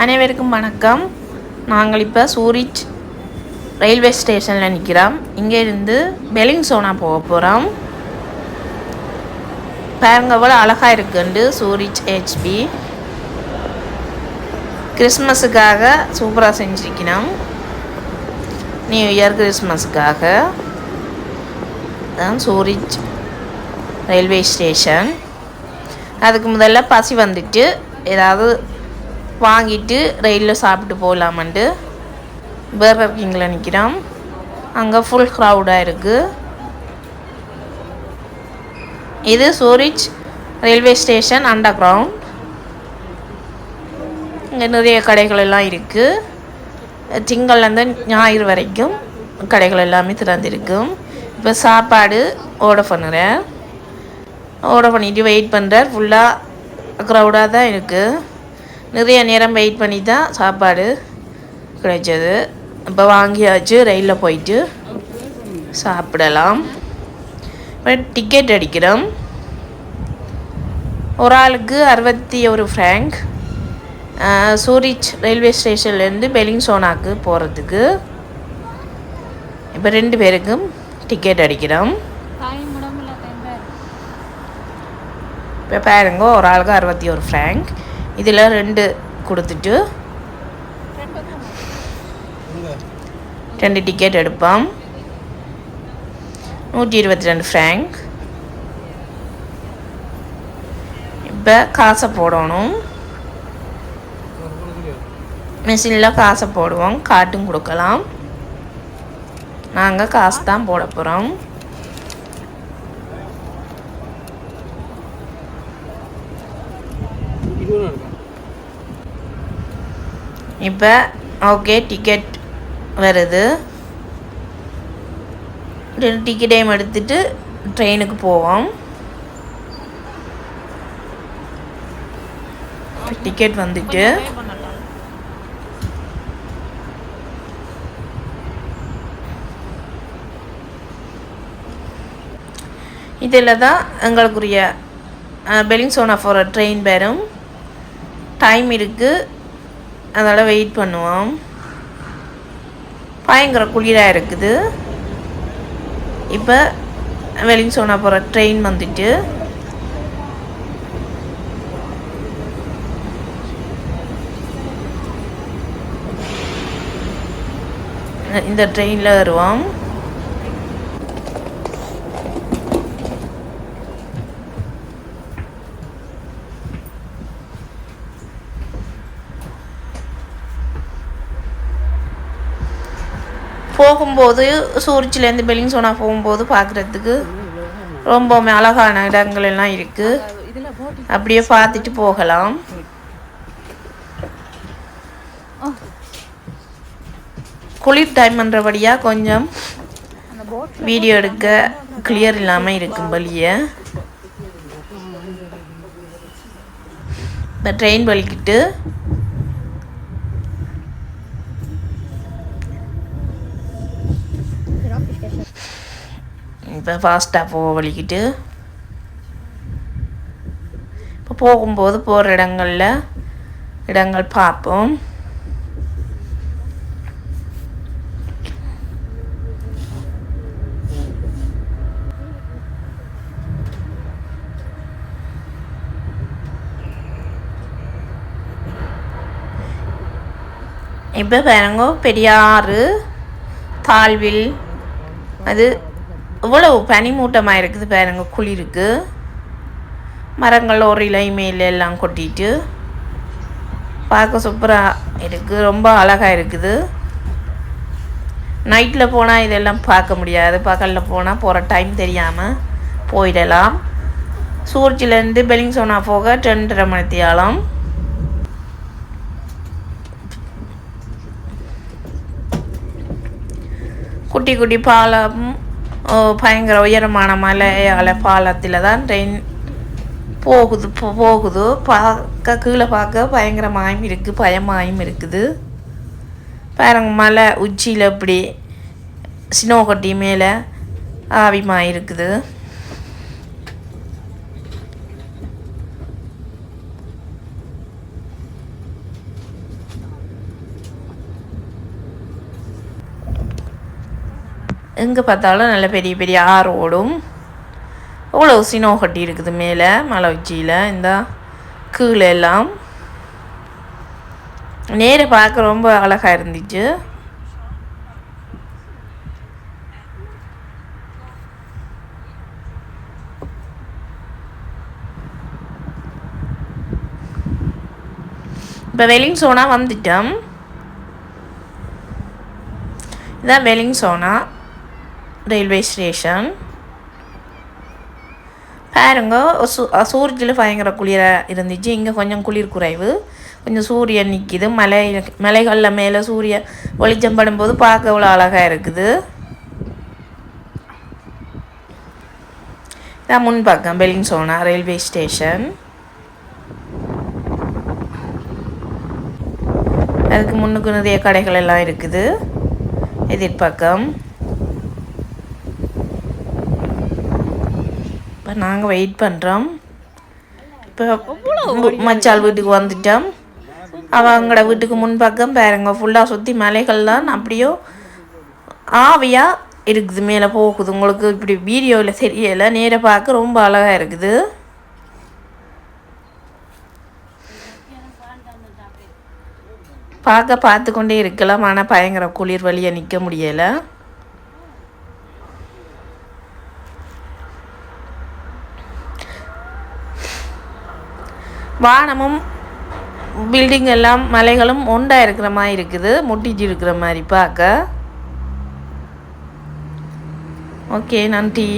அனைவருக்கும் வணக்கம். நாங்கள் இப்போ சூரிச் ரயில்வே ஸ்டேஷனில் நிற்கிறோம் இங்கேருந்து பெலிங்சோனா போக போகிறோம் பாருங்க எவ்வளோ அழகாக இருக்குண்டு சூரிச் ஹெச்பி கிறிஸ்மஸுக்காக சூப்பராக செஞ்சுருக்கணும். நியூ இயர் கிறிஸ்மஸுக்காக தான் சூரிச் ரயில்வே ஸ்டேஷன். அதுக்கு முதல்ல பசி வந்துட்டு ஏதாவது வாங்கிட்டு ரயிலில் சாப்பிட்டு போகலாமன்ட்டு பர்கர் கிங்கில் நிற்கிறோம் அங்கே ஃபுல் க்ரௌடாக இருக்குது இது Zurich railway station underground இங்கே நிறைய கடைகள் எல்லாம் இருக்குது திங்கள்லேருந்து ஞாயிறு வரைக்கும் கடைகள் எல்லாமே திறந்திருக்கும் இப்போ சாப்பாடு ஓடை பண்ணுறேன். ஓட பண்ணிட்டு வெயிட் பண்ணுறார் ஃபுல்லாக க்ரௌடாக தான் இருக்குது நிறைய நேரம் வெயிட் பண்ணி தான் சாப்பாடு கிடைச்சது. இப்போ வாங்கியாச்சு ரயிலில் போயிட்டு சாப்பிடலாம். இப்போ டிக்கெட் அடிக்கிறோம். ஒரு ஆளுக்கு அறுபத்தி ஒரு ஃப்ராங்க் சூரிச் ரயில்வே ஸ்டேஷன்லேருந்து பெலிங்சோனாக்கு போகிறதுக்கு இப்போ ரெண்டு பேருக்கும் டிக்கெட் அடிக்கிறோம். இப்போ பாருங்க ஒரு ஆளுக்கு அறுபத்தி ஒரு ஃப்ராங்க் இதில் ரெண்டு கொடுத்துட்டு ரெண்டு டிக்கெட் எடுப்போம். நூற்றி இருபத்தி ரெண்டு ஃப்ரேங்க் இப்போ காசை போடணும். மிஷினில் காசை போடுவோம். காட்டும் கொடுக்கலாம். நாங்கள் காசு தான் போட போகிறோம் இப்போ ஓகே டிக்கெட் வருது. டிக்கெட்டையும் எடுத்துட்டு ட்ரெயினுக்கு போவோம். டிக்கெட் வந்துட்டு. இதில் தான் எங்களுக்குரிய பெலிங்சோனா போகிற ட்ரெயின் வரும். டைம் இருக்குது அதனால் வெயிட் பண்ணுவோம். பயங்கர குளிராக இருக்குது. இப்போ வெலிங்சோனா போகிற ட்ரெயின் வந்துட்டு. இந்த ட்ரெயினில் வருவோம். போகும்போது சூரிச்சிலேருந்து பெலிங்சோனா போகும்போது பார்க்குறதுக்கு ரொம்பவுமே அழகான இடங்கள் எல்லாம் இருக்குது அப்படியே பார்த்துட்டு போகலாம். குளிர் டைம் கொஞ்சம் வீடியோ எடுக்க கிளியர் இல்லாமல் இருக்கும் வழியை இப்போ ட்ரெயின் வலிக்கிட்டு இப்போ ஃபாஸ்ட்டாக போக வலிக்கிட்டு இப்போ போகும்போது போகிற இடங்களில் இடங்கள் பார்ப்போம். இப்போ பாருங்க பெரியாறு தாழ்வில் அது இவ்வளவு பனிமூட்டமாக இருக்குது பாருங்க குளிருக்கு. மரங்கள் ஒரு இலை மேல எல்லாம் கொட்டிட்டு. பார்க்க சூப்பராக இருக்குது ரொம்ப அழகாக இருக்குது. நைட்டில் போனால் இதெல்லாம் பார்க்க முடியாது. பகலில் போனால் போகிற டைம் தெரியாமல் போயிடலாம். சூர்ச்சிலேருந்து பெலிங்சோனா போக ரெண்டரை மணித்தியாலம் குட்டி குட்டி பாலம் பயங்கர உயரமான மலையாள பாலத்தில் தான் ட்ரெயின் போகுது போகுது பார்க்க கீழே பார்க்க பயங்கரமாயும் இருக்குது பயமாயும் இருக்குது பாருங்க மலை உச்சியில் இப்படி ஸ்னோ கட்டி மேலே ஆவிமாக இருக்குது எங்கே பார்த்தாலும் நல்ல பெரிய பெரிய ஆறு ஓடும். இவ்வளோ சினோ கட்டி இருக்குது மேலே மலை உச்சியில் இந்த கீழே எல்லாம். நேர பார்க்க ரொம்ப அழகாக இருந்துச்சு. இப்போ வெலிங் சோனா வந்துட்டோம் இதான் வெலிங் சோனா. ரயில்வே ஸ்டேஷன் பாருங்க சூ சூரியத்தில் பயங்கர குளிராக இருந்துச்சு. இங்கே கொஞ்சம் குளிர் குறைவு. கொஞ்சம் சூரியன் நிற்கிது மலை மலைகளில் மேலே சூரிய வெளிச்சம் படும்போது பார்க்க அவ்வளோ அழகாக இருக்குது. இதான் முன்பக்கம் பெலிங் சோனா ரயில்வே ஸ்டேஷன் அதுக்கு முன்னுக்கு நிறைய கடைகள் எல்லாம் இருக்குது. எதிர்பக்கம். இப்போ நாங்கள் வெயிட் பண்ணுறோம் இப்போ மச்சால் வீட்டுக்கு வந்துட்டோம். அவங்களோட வீட்டுக்கு முன்பக்கம் பாருங்க ஃபுல்லாக சுற்றி மலைகள் தான் அப்படியோ ஆவியாக இருக்குது மேலே போகுது. உங்களுக்கு இப்படி வீடியோவில் தெரியலை. நேராக பார்க்க ரொம்ப அழகாக இருக்குது. பார்க்க பார்த்து கொண்டே இருக்கலாம். ஆனால் பயங்கர குளிர் வழியை நிற்க முடியலை. வானமும் பில்டிங் எல்லாம் மலைகளும் ஒண்டா இருக்கிற மாதிரி இருக்குது. முட்டிச்சு இருக்கிற மாதிரி பார்க்க. ஓகே நன்றி.